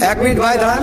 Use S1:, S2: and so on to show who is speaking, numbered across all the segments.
S1: এক মিনিট ভাই দাঁড়ান।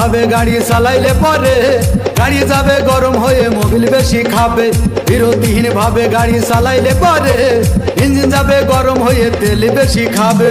S1: ভাবে গাড়ি চালাইলে পরে। গাড়ি যাবে, গরম হয়ে মোবিল বেশি খাবে। বিরতিহীন ভাবে গাড়ি চালাইলে পরে। ইঞ্জিন যাবে, গরম হয়ে তেল বেশি খাবে।